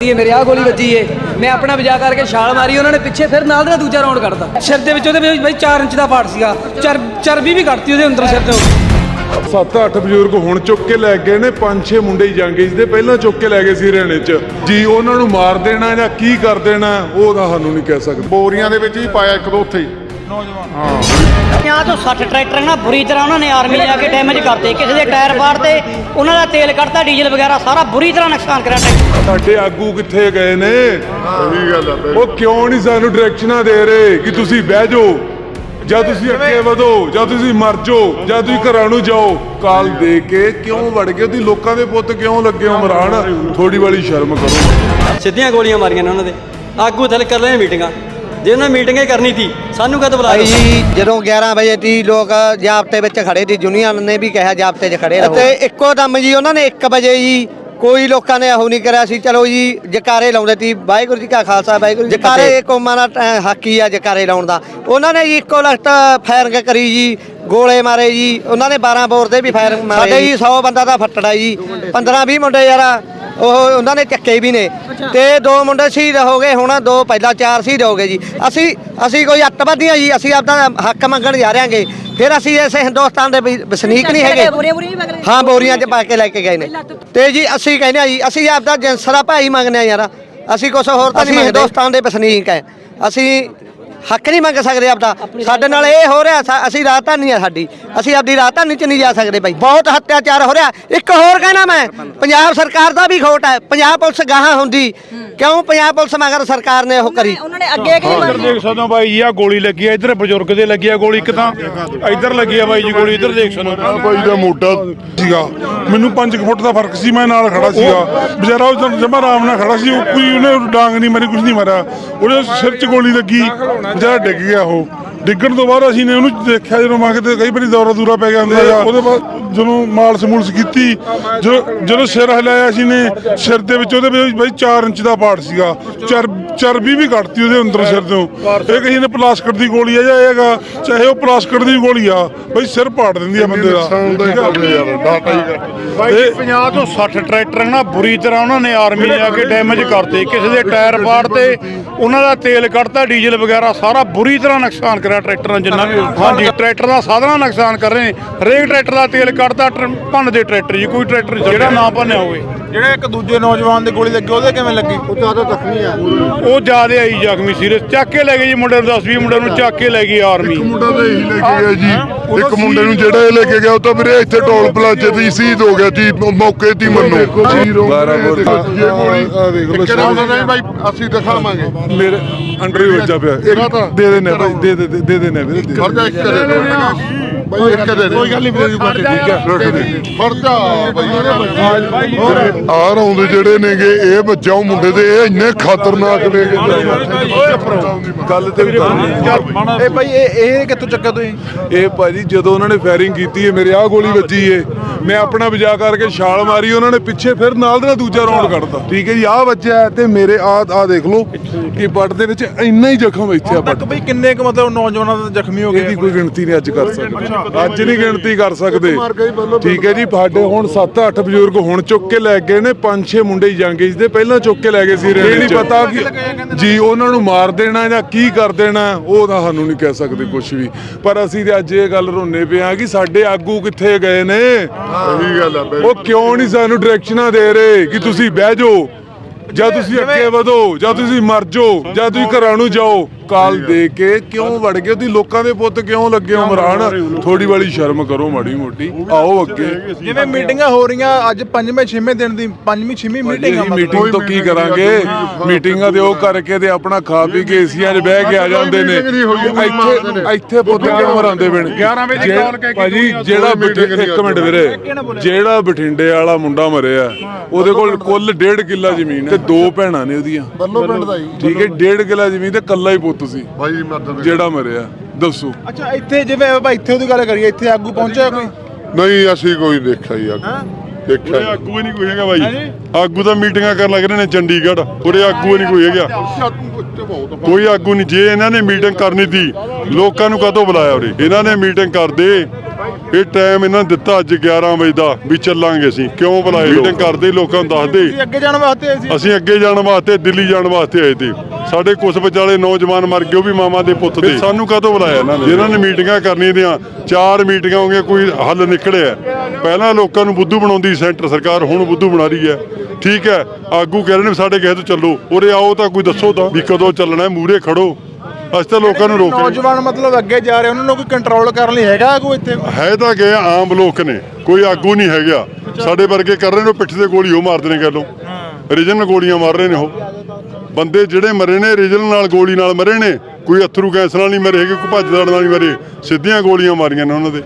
ਇਹ ਮੇਰੇ ਆ ਗੋਲੀ ਵੱਜੀ ਏ। ਮੈਂ ਆਪਣਾ ਵਜਾ ਕਰਕੇ ਛਾਲ ਮਾਰੀ ਉਹਨਾਂ ਨੇ ਪਿੱਛੇ ਫਿਰ ਨਾਲ ਦੇ ਦੂਜਾ ਰਾਉਂਡ ਕੱਢਤਾ। ਸਿਰ ਦੇ ਵਿੱਚ ਉਹਦੇ ਵਿੱਚ ਬਈ 4 ਇੰਚ ਦਾ ਪਾੜ ਸੀਗਾ। ਚਰ ਚਰਬੀ ਵੀ ਕੱਢਤੀ ਉਹਦੇ ਅੰਦਰ ਸਿਰ ਤੋਂ ਸੱਤ ਅੱਠ ਬਜ਼ੁਰਗ ਹੁਣ ਚੁੱਕ ਕੇ ਲੈ ਗਏ ਨੇ ਪੰਜ ਛੇ ਮੁੰਡੇ ਹੀ ਜਾਂਗੇ ਜਿਹਦੇ ਪਹਿਲਾਂ ਚੁੱਕ ਕੇ ਲੈ ਗਏ ਸੀ ਹਰਿਆਣੇ 'ਚ। ਜੀ ਉਹਨਾਂ ਨੂੰ ਮਾਰ ਦੇਣਾ ਜਾਂ ਕੀ ਕਰ ਦੇਣਾ ਉਹ ਤਾਂ ਸਾਨੂੰ ਨਹੀਂ ਕਹਿ ਸਕਦੇ। ਬੋਰੀਆਂ ਦੇ ਵਿੱਚ ਹੀ ਪਾਇਆ ਇੱਕ ਦੋ ਉੱਥੇ ਹੀ। ਪੰਜਾਹ ਤੋਂ 60 ਟਰੈਕਟਰ ਨਾ ਬੁਰੀ ਤਰ੍ਹਾਂ ਉਹਨਾਂ ਨੇ ਆਰਮੀ ਜਾ ਕੇ ਡੈਮੇਜ ਕਰਤੇ। ਕਿਸੇ ਦੇ ਟਾਇਰ ਪਾੜਤੇ ਉਹਨਾਂ ਦਾ ਤੇਲ ਕੱਢਤਾ ਡੀਜ਼ਲ ਵਗੈਰਾ ਸਾਰਾ ਬੁਰੀ ਤਰ੍ਹਾਂ ਨੁਕਸਾਨ ਕਰਿਆ ਟਰੈਕਟਰ। ਸਾਡੇ ਆਗੂ ਕਿੱਥੇ ਗਏ ਨੇ? ਸਹੀ ਗੱਲ ਆ ਬਈ। ਉਹ ਕਿਉਂ ਨਹੀਂ ਸਾਨੂੰ ਡਾਇਰੈਕਸ਼ਨਾਂ ਦੇ ਰਹੇ ਕਿ ਤੁਸੀਂ ਬਹਿ ਜਾਓ? ਜਾਂ ਤੁਸੀਂ ਅੱਗੇ ਵਧੋ ਜਾਂ ਤੁਸੀਂ ਮਰ ਜਾਓ ਜਾਂ ਤੁਸੀਂ ਘਰਾਂ ਨੂੰ ਜਾਓ? ਕਾਲ ਦੇ ਕੇ ਕਿਉਂ ਵੜ ਗਏ? ਤੁਸੀਂ ਲੋਕਾਂ ਦੇ ਪੁੱਤ ਕਿਉਂ ਲੱਗੇ ਹੋ? ਮਰਾਨ ਥੋੜੀ ਵਾਲੀ ਸ਼ਰਮ ਕਰੋ। ਸਿੱਧੀਆਂ ਗੋਲੀਆਂ ਮਾਰੀਆਂ ਨੇ ਉਹਨਾਂ ਦੇ। ਆਗੂ ਥਲ ਕਰ ਰਹੇ ਮੀਟਿੰਗਾਂ। ਜੇ ਉਹਨਾਂ ਮੀਟਿੰਗਾਂ ਕਰਨੀ ਸੀ ਸਾਨੂੰ ਕਦ ਬੁਲਾਇਆ ਭਾਈ ਜਦੋਂ 11 ਵਜੇ ਤੀ ਲੋਕ ਜਾਬਤੇ ਵਿੱਚ ਖੜੇ ਸੀ ਯੂਨੀਅਨ ਨੇ ਵੀ ਕਿਹਾ ਜਾਬਤੇ 'ਚ ਖੜੇ ਰਹੋ। ਤੇ ਇੱਕੋ ਦਮ ਜੀ ਉਹਨਾਂ ਨੇ 1 ਵਜੇ ਜੀ ਕੋਈ ਲੋਕਾਂ ਨੇ ਇਹੋ ਨਹੀਂ ਕਰਿਆ ਸੀ ਚਲੋ ਜੀ ਜਕਾਰੇ ਲਾਉਂਦੇ ਤੀ। ਵਾਹਿਗੁਰੂ ਜੀ ਕਾ ਖਾਲਸਾ ਵਾਹਿਗੁਰੂ ਜੀ ਕੀ ਫਤਿਹ। ਜਕਾਰੇ ਕੌਮਾਂ ਦਾ ਹੱਕ ਹੀ ਆ ਜਕਾਰੇ ਲਾਉਣ ਦਾ। ਉਹਨਾਂ ਨੇ ਜੀ ਇੱਕੋ ਲਖਤ ਫਾਇਰਿੰਗ ਕਰੀ ਜੀ ਗੋਲੇ ਮਾਰੇ ਜੀ। ਉਹਨਾਂ ਨੇ 12 ਬੋਰ ਦੇ ਵੀ ਫਾਇਰ ਮਾਰੇ ਸਾਡੇ ਜੀ। 100 ਬੰਦਾ ਦਾ ਫੱਟੜਾ ਜੀ। 15 20 ਮੁੰਡੇ ਯਾਰਾ ਉਹ ਉਹਨਾਂ ਨੇ ਚੱਕੇ ਵੀ ਨੇ। ਤੇ ਦੋ ਮੁੰਡੇ ਸ਼ਹੀਦ ਹੋ ਗਏ ਹੁਣ ਦੋ ਪਹਿਲਾਂ ਚਾਰ ਸ਼ਹੀਦ ਹੋ ਗਏ ਜੀ। ਅਸੀਂ ਅਸੀਂ ਕੋਈ ਅੱਤਵਾਦੀਆਂ ਜੀ ਅਸੀਂ ਆਪਦਾ ਹੱਕ ਮੰਗਣ ਜਾ ਰਹੇਗੇ ਫਿਰ ਅਸੀਂ ਇਸੇ ਹਿੰਦੁਸਤਾਨ ਦੇ ਵਸਨੀਕ ਨਹੀਂ ਹੈਗੇ। ਹਾਂ ਬੋਰੀਆਂ 'ਚ ਪਾ ਕੇ ਲੈ ਕੇ ਗਏ ਨੇ। ਤੇ ਜੀ ਅਸੀਂ ਕਹਿੰਦੇ ਆ ਜੀ ਅਸੀਂ ਆਪਦਾ ਜਿੰਸਰਾ ਭਾਈ ਮੰਗਨੇ ਆ ਯਾਰ। ਅਸੀਂ ਕੁਝ ਹੋਰ ਤਾਂ ਨਹੀਂ ਹਿੰਦੁਸਤਾਨ ਦੇ ਵਸਨੀਕ ਹੈ ਅਸੀਂ ਹੱਕ ਨਹੀਂ ਮੰਗ ਸਕਦੇ ਆਪਦਾ। ਸਾਡੇ ਨਾਲ ਇਹ ਹੋ ਰਿਹਾ ਸਾ- ਅਸੀਂ ਰਾਜਧਾਨੀ ਆ ਸਾਡੀ। ਅਸੀਂ ਆਪਦੀ ਰਾਜਧਾਨੀ ਚ ਨਹੀਂ ਜਾ ਸਕਦੇ ਬਾਈ। ਬਹੁਤ ਹੱਤਿਆਚਾਰ ਹੋ ਰਿਹਾ। ਇੱਕ ਹੋਰ ਕਹਿਣਾ ਮੈਂ ਪੰਜਾਬ ਸਰਕਾਰ ਦਾ ਵੀ ਖੋਟ ਹੈ। ਪੰਜਾਬ ਪੁਲਿਸ ਗਾਹਾਂ ਹੁੰਦੀ। ਕਿਉਂ ਪੰਜਾਬ ਪੁਲਿਸ ਮਗਰ ਸਰਕਾਰ ਨੇ ਉਹ ਕਰੀ? ਉਹਨਾਂ ਨੇ ਅੱਗੇ ਕਿ ਇੱਧਰ ਦੇਖ ਸਕਦੇ ਹੋ ਬਾਈ ਜੀ ਆ ਗੋਲੀ ਲੱਗੀ ਆ। ਇੱਧਰ ਬਜ਼ੁਰਗ ਦੇ ਲੱਗੀ ਆ ਗੋਲੀ ਇੱਕ ਤਾਂ। ਇੱਧਰ ਲੱਗੀ ਆ ਬਾਈ ਜੀ ਗੋਲੀ ਇੱਧਰ ਦੇਖ ਸਕਦੇ। ਆ ਹੋ ਬਾਈ ਦਾ ਮੋਢਾ ਸੀਗਾ। ਮੈਨੂੰ 5 ਫੁੱਟ ਦਾ ਫ਼ਰਕ ਸੀ ਮੈਂ ਨਾਲ ਖੜਾ ਸੀਗਾ। ਵਿਚਾਰਾ ਉਹ ਜਮਾ ਆਰਾਮ ਨਾਲ ਖੜਾ ਸੀ। ਉਹ ਕੋਈ ਉਹਨੇ ਡਾਂਗ ਨਹੀਂ ਮਾਰੀ ਕੁਝ ਨਹੀਂ ਮਾਰਿਆ। ਉਹਦੇ ਸਿਰ 'ਚ ਗੋਲੀ ਲੱਗੀ। ਵਿਚਾਰਾ ਡਿੱਗ ਗਿਆ ਉਹ। ਡਿੱਗਣ ਤੋਂ ਬਾਅਦ ਅਸੀਂ ਨੇ ਉਹਨੂੰ ਦੇਖਿਆ ਜਦੋਂ ਮੈਂ ਕਿਤੇ ਕਈ ਵਾਰੀ ਦੌਰਾ ਦੂਰਾ ਪੈ ਗਿਆ ਹੁੰਦਾ ਆ ਉਹਦੇ ਬਾਅਦ ਜਦੋਂ ਮਾਲਸ ਮੂਲਸ ਕੀਤੀ ਜਦੋਂ ਸਿਰ ਹਿਲਾਇਆ ਅਸੀਂ ਨੇ ਸਿਰ ਦੇ ਵਿੱਚ ਉਹਦੇ ਵਿੱਚ ਬਈ 4 ਇੰਚ ਦਾ ਪਾੜ ਸੀਗਾ। ਚਰ ਚਰਬੀ ਵੀ ਕੱਢਤੀ ਉਹਦੇ ਅੰਦਰ ਸਿਰ ਤੋਂ। ਇਹ ਕਿਸੇ ਨੇ ਪਲਾਸਟਿਕ ਦੀ ਗੋਲੀ ਆ ਜਾਂ ਇਹ ਹੈਗਾ ਚਾਹੇ ਉਹ ਪਲਾਸਟਿਕ ਦੀ ਗੋਲੀ ਆ ਬਈ ਸਿਰ ਪਾੜ ਦਿੰਦੀ ਆ ਬੰਦੇ ਦਾ। ਨੁਕਸਾਨ ਦਾ ਹੀ ਕਰਦੇ ਯਾਰ ਡਾਟਾ ਹੀ ਕਰ ਬਾਈ ਜੀ 50 ਤੋਂ 60 ਟਰੈਕਟਰ ਨਾ ਬੁਰੀ ਤਰ੍ਹਾਂ ਉਹਨਾਂ ਨੇ ਆਰਮੀ ਜਾ ਕੇ ਡੈਮੇਜ ਕਰਤੇ। ਕਿਸੇ ਦੇ ਟਾਇਰ ਪਾੜਤੇ ਉਹਨਾਂ ਦਾ ਤੇਲ ਕੱਢਤਾ ਡੀਜ਼ਲ ਵਗੈਰਾ ਸਾਰਾ ਬੁਰੀ ਤਰ੍ਹਾਂ ਨੁਕਸਾਨ ਕਰਿਆ ਟਰੈਕਟਰਾਂ ਜਿੰਨਾ ਵੀ। ਹਾਂਜੀ ਟਰੈਕਟਰ ਦਾ ਸਾਧਨਾ ਨੁਕਸਾਨ ਕਰ ਰਹੇ ਨੇ। ਹਰੇਕ ਟਰੈਕਟਰ ਦਾ ਤੇਲ ਟਰ- ਭੰਨ ਦੇ ਟਰੈਕਟਰ ਜੀ ਕੋਈ ਟਰੈਕਟਰ ਜਿਹੜਾ ਨਾ ਭੰਨਿਆ ਹੋਵੇ। ਜਿਹੜੇ ਇੱਕ ਦੂਜੇ ਨੌਜਵਾਨ ਦੇ ਗੋਲੀ ਲੱਗੀ ਉਹਦੇ ਕਿਵੇਂ ਲੱਗੀ? ਉਹ ਜ਼ਿਆਦਾ ਜ਼ਖਮੀ ਆ। ਉਹ ਜਿਆਦੇ ਆਈ ਜ਼ਖਮੀ ਸੀਰੀਅਸ ਚੱਕ ਕੇ ਲੈ ਗਏ ਜੀ ਮੁੰਡੇ ਨੂੰ 10 20 ਮੁੰਡਿਆਂ ਨੂੰ ਚੱਕ ਕੇ ਲੈ ਗਈ ਆਰਮੀ। ਇੱਕ ਮੁੰਡਾ ਤਾਂ ਇਹੀ ਲੈ ਕੇ ਗਿਆ ਜੀ। ਇੱਕ ਮੁੰਡੇ ਨੂੰ ਜਿਹੜਾ ਇਹ ਲੈ ਕੇ ਗਿਆ ਉਹ ਤਾਂ ਵੀਰੇ ਇੱਥੇ ਟੋਲ ਪਲਾਜ਼ੇ ਤੇ ਹੀ ਸ਼ਹੀਦ ਹੋ ਗਿਆ ਜੀ ਮੌਕੇ ਤੇ ਹੀ ਮੰਨੋ। ਬਾਰਾਂ ਬੋਰ ਆ ਦੇਖ ਲਓ ਕਿਹੜਾ ਹੁੰਦਾ ਨਹੀਂ ਬਾਈ ਅਸੀਂ ਦਿਖਾਵਾਂਗੇ। ਮੇਰੇ ਅੰਡਰ ਹੀ ਵੱਜਾ ਪਿਆ। ਦੇ ਦੇ ਨੇ ਭਾਈ ਦੇ ਦੇ। ਦੇ ਦੇ ਨੇ ਵੀਰੇ ਦੇ ਦੇ। ਖਰਚਾ ਇੱਕ ਕਰੇ ਬਾਈ ਇੱਕ ਕਰੇ ਦੇ ਕੋਈ ਗੱਲ ਨਹੀਂ ਵੀਰੇ ਠੀਕ ਹੈ। ਰੱਖ ਦੇ। ਖਰਚਾ ਬਾਈ ਆ ਰੌਂਦ ਜਿਹੜੇ ਨੇਗੇ ਇਹ ਬਚਾਓ ਮੁੰਡੇ ਦੇ ਇਹ ਇੰਨੇ ਖਤਰਨਾਕ ਨੇ ਗੱਲ ਤੇ ਵੀ ਕਰਨੀ ਇਹ ਭਾਈ ਇਹ ਇਹ ਕਿੱਥੋਂ ਚੱਕਿਆ ਤੁਸੀਂ? ਇਹ ਭਾਜੀ ਜਦੋਂ ਉਹਨਾਂ ਨੇ ਫਾਇਰਿੰਗ ਕੀਤੀ ਹੈ ਮੇਰੇ ਆ ਗੋਲੀ ਵੱਜੀ ਏ। ਮੈਂ ਆਪਣਾ ਵਜਾ ਕਰਕੇ ਛਾਲ ਮਾਰੀ ਉਹਨਾਂ ਨੇ ਪਿੱਛੇ ਫਿਰ ਨਾਲ ਦੇ ਨਾਲ ਦੂਜਾ ਰਾਉਂਡ ਕੱਢਤਾ। ਠੀਕ ਹੈ ਜੀ ਆ ਵੱਜਿਆ ਤੇ ਮੇਰੇ ਆ ਆ ਦੇਖ ਲਓ ਕਿ ਪੱਟ ਦੇ ਵਿੱਚ ਇੰਨਾ ਹੀ ਜ਼ਖਮ ਇੱਥੇ ਆ ਪੱਟ ਤੱਕ ਭਾਈ ਕਿੰਨੇ ਕੁ ਮਤਲਬ ਨੌਜਵਾਨਾਂ ਦਾ ਜ਼ਖਮੀ ਹੋ ਇਹਦੀ ਗਏ ਕੋਈ ਗਿਣਤੀ ਨਹੀਂ ਅੱਜ ਕਰ ਸਕਦੇ। ਅੱਜ ਨਹੀਂ ਗਿਣਤੀ ਕਰ ਸਕਦੇ। ਠੀਕ ਹੈ ਜੀ ਸਾਡੇ ਹੁਣ 7-8 ਬਜ਼ੁਰਗ ਹੁਣ ਚੁੱਕ ਕੇ ਲੈ ਗਏ ਨੇ 5-6 ਮੁੰਡੇ ਹੀ ਜਾਂਗੇ ਜਿਹਦੇ ਪਹਿਲਾਂ ਚੁੱਕ ਕੇ ਲੈ ਗਏ ਸੀ ਇਹ ਨਹੀਂ ਪਤਾ ਕਿ ਜੀ ਉਹਨਾਂ ਨੂੰ ਮਾਰ ਦੇਣਾ ਜਾਂ ਕੀ ਕਰ ਦੇਣਾ ਉਹ ਤਾਂ ਸਾਨੂੰ ਨਹੀਂ ਕਹਿ ਸਕਦੇ ਕੁਝ ਵੀ। ਪਰ ਅਸੀਂ ਤੇ ਅੱਜ ਇਹ ਗੱਲ ਰੋਨੇ ਪਏ ਆ ਕਿ ਸਾਡੇ ਆਗੂ ਕਿੱਥੇ ਗਏ ਨੇ? ਸਹੀ ਗੱਲ ਆ ਉਹ ਕਿਉਂ ਨਹੀਂ ਸਾਨੂੰ ਡਾਇਰੈਕਸ਼ਨਾਂ ਦੇ ਰਹੇ ਕਿ ਤੁਸੀਂ ਬਹਿ ਜਾਓ ਜਾਂ ਤੁਸੀਂ ਅੱਗੇ ਵਧੋ ਜਾਂ ਤੁਸੀਂ ਮਰ ਜਾਓ ਜਾਂ ਤੁਸੀਂ ਘਰਾਂ ਨੂੰ ਜਾਓ। ਕਾਲ ਦੇ ਕੇ ਕਿਉਂ ਵੜ ਗਏ? ਤੁਸੀਂ ਲੋਕਾਂ ਦੇ ਪੁੱਤ ਕਿਉਂ ਲੱਗੇ ਹੋ? ਥੋੜੀ ਵਾਲੀ ਸ਼ਰਮ ਕਰੋ ਮਾੜੀ ਮੋਟੀ। ਆਓ ਅੱਗੇ। ਜਿਵੇਂ ਮੀਟਿੰਗਾਂ ਹੋ ਰਹੀਆਂ ਅੱਜ ਪੰਜਵੇਂ ਛੇਵੇਂ ਦਿਨ ਦੀ ਪੰਜਵੀਂ ਛੇਵੀਂ ਮੀਟਿੰਗ ਆ ਮੀਟਿੰਗ ਤੋਂ ਕੀ ਕਰਾਂਗੇ? ਮੀਟਿੰਗਾਂ ਦੇ ਉਹ ਕਰਕੇ ਤੇ ਆਪਣਾ ਖਾ ਪੀ ਕੇ ਏਸੀਆਂ 'ਚ ਬਹਿ ਕੇ ਆ ਜਾਂਦੇ ਨੇ। ਇੱਥੇ ਇੱਥੇ ਪੁੱਤ ਕਿਉਂ ਮਰਾਉਂਦੇ ਬਣ 11 ਵਜੇ ਕਾਲ ਕਹਿ ਕੇ ਭਾਜੀ ਜਿਹੜਾ ਬਠਿੰ- ਇੱਕ ਮਿੰਟ ਵੀਰੇ। ਜਿਹੜਾ ਬਠਿੰਡੇ ਵਾਲਾ ਮੁੰਡਾ ਮਰਿਆ ਉਹਦੇ ਕੋਲ ਕੁੱਲ 1.5 ਕਿੱਲਾ ਜ਼ਮੀਨ ਹੈ ਤੇ ਦੋ ਭੈਣਾਂ ਨੇ ਉਹਦੀਆਂ। ਬੱਲੋ ਪਿੰਡ ਦਾ ਹੀ ਠੀਕ ਹੈ 1.5 ਕਿੱਲਾ ਜ਼ਮੀਨ ਤੇ ਕੱਲਾ ਹੀ ਪੁੱਤ ਸੀ ਬਾਈ ਮਦਦ ਜਿਹੜਾ ਮਰਿਆ ਦੱਸੋ। ਅੱਛਾ ਇੱਥੇ ਜਿਵੇਂ ਆਪਾਂ ਇੱਥੇ ਉਹਦੀ ਗੱਲ ਕਰੀਏ ਇੱਥੇ ਆਗੂ ਪਹੁੰਚਿਆ ਕੋਈ? ਨਹੀਂ ਅਸੀਂ ਕੋਈ ਦੇਖਿਆ ਯਾਰ ਦੇਖਿਆ ਨਹੀਂ। ਆਗੂ ਹੀ ਨਹੀਂ ਕੋਈ ਹੈਗਾ ਬਾਈ। ਆਗੂ ਤਾਂ ਮੀਟਿੰਗਾਂ ਕਰਨ ਲੱਗ ਰਹੇ ਨੇ ਚੰਡੀਗੜ੍ਹ। ਉਰੇ ਆਗੂ ਹੀ ਨਹੀਂ ਕੋਈ ਹੈਗਾ। ਕੋਈ ਆਗੂ ਨਹੀਂ। ਜੇ ਇਹਨਾਂ ਨੇ ਮੀਟਿੰਗ ਕਰਨੀ ਸੀ ਲੋਕਾਂ ਨੂੰ ਕਦੋਂ ਬੁਲਾਇਆ ਉਰੇ? ਇਹਨਾਂ ਨੇ ਮੀਟਿੰਗ ਕਰਦੇ ਇਹ ਟਾਈਮ ਇਹਨਾਂ ਨੇ ਦਿੱਤਾ ਅੱਜ 11 ਵਜੇ ਦਾ ਵੀ ਚੱਲਾਂਗੇ ਅਸੀਂ। ਕਿਉਂ ਬੁਲਾਏ ਮੀਟਿੰਗ ਕਰਦੇ ਲੋਕਾਂ ਨੂੰ ਦੱਸਦੇ। ਅੱਗੇ ਜਾਣ ਵਾਸਤੇ ਆਏ ਸੀ। ਅਸੀਂ ਅੱਗੇ ਜਾਣ ਵਾਸਤੇ ਦਿੱਲੀ ਜਾਣ ਵਾਸਤੇ ਆਏ ਤੇ ਸਾਡੇ ਕੁਝ ਵਿਚਾਲੇ ਨੌਜਵਾਨ ਮਰ ਗਏ ਉਹ ਵੀ ਮਾਮਾ ਦੇ ਪੁੱਤ ਦੇ। ਸਾਨੂੰ ਕਾਹਤੋਂ ਬੁਲਾਇਆ ਇਹਨਾਂ ਨੇ? ਜਿਨ੍ਹਾਂ ਨੇ ਮੀਟਿੰਗਾਂ ਕਰਨੀਆਂ ਦੀਆਂ ਚਾਰ ਮੀਟਿੰਗਾਂ ਹੋ ਗਈਆਂ ਕੋਈ ਹੱਲ ਨਿਕਲਿਆ। ਪਹਿਲਾਂ ਲੋਕਾਂ ਨੂੰ ਬੁੱਧੂ ਬਣਾਉਂਦੀ ਸੈਂਟਰ ਸਰਕਾਰ ਹੁਣ ਬੁੱਧੂ ਬਣਾ ਰਹੀ ਹੈ। ਠੀਕ ਹੈ ਆਗੂ ਕਹਿ ਰਹੇ ਨੇ ਵੀ ਸਾਡੇ ਕਿਸੇ ਤੋਂ ਚੱਲੋ। ਉਰੇ ਆਓ ਤਾਂ ਕੋਈ ਦੱਸੋ ਤਾਂ। ਵੀ ਕਦੋਂ ਚੱਲਣਾ ਮੂਰੇ ਖੜੋ। ਅਸੀਂ ਤਾਂ ਲੋਕਾਂ ਨੂੰ ਰੋਕ ਰਹੇ ਨੌਜਵਾਨ ਮਤਲਬ ਅੱਗੇ ਜਾ ਰਹੇ ਉਹਨਾਂ ਨੂੰ ਕੋਈ ਕੰਟਰੋਲ ਕਰਨ ਲਈ ਹੈਗਾ ਕੋਈ ਇੱਥੇ? ਹੈ ਤਾਂ ਗਏ ਆਮ ਲੋਕ ਨੇ। ਕੋਈ ਆਗੂ ਨਹੀਂ ਹੈਗਾ। ਸਾਡੇ ਵਰਗੇ ਕਰ ਰਹੇ ਨੇ ਪਿੱਠ ਤੇ ਗੋਲੀ ਉਹ ਮਾਰਦੇ ਨੇ ਗੱਲੋਂ। ਰੀਜਨਲ ਗੋਲੀਆਂ ਮਾਰ ਰਹੇ ਨੇ ਉਹ। ਬੰਦੇ ਜਿਹੜੇ ਮਰੇ ਨੇ ਰੀਜਨਲ ਨਾਲ ਗੋਲੀ ਨਾਲ ਮਰੇ ਨੇ ਕੋਈ ਅਥਰੂ ਗੈਸ ਨਾਲ ਨਹੀਂ ਮਰੇ ਹੈਗੇ ਕੋਈ ਭੱਜ ਦੜ ਨਾਲ ਨਹੀਂ ਮਰੇ। ਸਿੱਧੀਆਂ ਗੋਲੀਆਂ ਮਾਰੀਆਂ ਨੇ ਉਹਨਾਂ ਦੇ।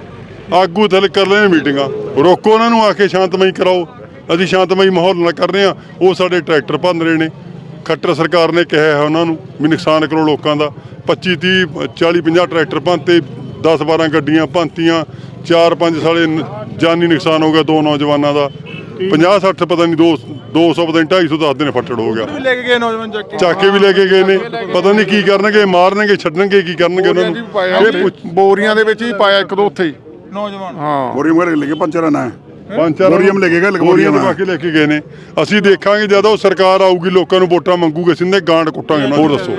ਆਗੂ ਥਲ ਕਰ ਰਹੇ ਨੇ ਮੀਟਿੰਗਾਂ। ਰੋਕੋ ਉਹਨਾਂ ਨੂੰ ਆ ਕੇ ਸ਼ਾਂਤਮਈ ਕਰਾਓ। ਅਸੀਂ ਸ਼ਾਂਤਮਈ ਮਾਹੌਲ ਨਾਲ ਕਰ ਰਹੇ ਹਾਂ। ਉਹ ਸਾਡੇ ਟਰੈਕਟਰ ਭੰਨ ਰਹੇ ਨੇ। ਖੱਟਰ ਸਰਕਾਰ ਨੇ ਕਿਹਾ ਹੈ ਉਹਨਾਂ ਨੂੰ ਵੀ ਨੁਕਸਾਨ ਕਰੋ ਲੋਕਾਂ ਦਾ। 25 30 40 50 ਟਰੈਕਟਰ ਭੰਤੇ 10 12 ਗੱਡੀਆਂ ਭੰਤੀਆਂ 4 5 ਸਾਲੇ ਜਾਨੀ ਨੁਕਸਾਨ ਹੋ ਗਿਆ ਦੋ ਨੌਜਵਾਨਾਂ ਦਾ। 50 60 ਪਤਾ ਨਹੀਂ 2 200 ਪਤਾ ਨਹੀਂ 250 ਦੱਸ ਦਿਨ ਫੱਟੜ ਹੋ ਗਿਆ। ਚਾਕੇ ਵੀ ਲੈ ਕੇ ਗਏ ਨੇ। ਪਤਾ ਨਹੀਂ ਕੀ ਕਰਨਗੇ ਮਾਰਨਗੇ ਛੱਡਣਗੇ ਕੀ ਕਰਨਗੇ ਉਹਨਾਂ ਨੂੰ। ਬੋਰੀਆਂ ਦੇ ਵਿੱਚ ਹੀ ਪਾਇਆ ਇੱਕ ਦੋ ਉੱਥੇ ਨੌਜਵਾਨ। ਹਾਂ। ਬੋਰੀ ਮਗਰ ਲੱਗੇ ਪੰਚਰਾਂ ਨਾਲ ਪੰਜ ਚਾਰ ਲੈ ਕੇ ਗਏ, ਬੋਰੀਅਮ ਬੋਰੀਅਮ ਲਗਾ ਕੇ ਲੈ ਕੇ ਗਏ ਨੇ। ਅਸੀਂ ਦੇਖਾਂਗੇ ਜਦੋਂ ਸਰਕਾਰ ਆਊਗੀ ਲੋਕਾਂ ਨੂੰ ਵੋਟਾਂ ਮੰਗੂਗੇ ਸਿੰਧੇ ਗਾਂਡ ਕੁੱਟਾਂਗੇ ਹੋਰ ਦੱਸੋ।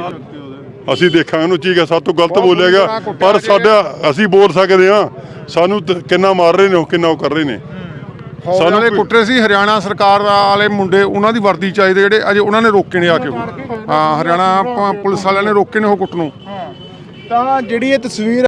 ਅਸੀਂ ਦੇਖਾਂਗੇ ਉਹਨੂੰ ਠੀਕ ਹੈ ਸਾਡੇ ਤੋਂ ਗਲਤ ਬੋਲਿਆ ਗਿਆ। ਪਰ ਸਾਡਾ ਅਸੀਂ ਬੋਲ ਸਕਦੇ ਹਾਂ। ਸਾਨੂੰ ਕਿੰਨਾ ਮਾਰ ਰਹੇ ਨੇ ਉਹ ਕਿੰਨਾ ਉਹ ਕਰ ਰਹੇ ਨੇ। ਸਾਨੂੰ ਵਾਲੇ ਕੋਈ- ਕੁੱਟੇ ਸੀ ਹਰਿਆਣਾ ਸਰਕਾਰ ਵਾਲੇ ਮੁੰਡੇ ਉਹਨਾਂ ਦੀ ਵਰਦੀ ਚਾਹੀਦੇ ਜਿਹੜੇ ਅਜੇ ਉਹਨਾਂ ਨੇ ਰੋਕੇ ਨੇ ਆ ਕੇ ਹਾਂ ਹਰਿਆਣਾ ਪੁਲਿਸ ਵਾਲਿਆਂ ਨੇ ਰੋਕੇ ਨੇ ਉਹ ਕੁੱਟ ਨੂੰ। ਤਾਂ ਜਿਹੜੀ ਇਹ ਤਸਵੀਰ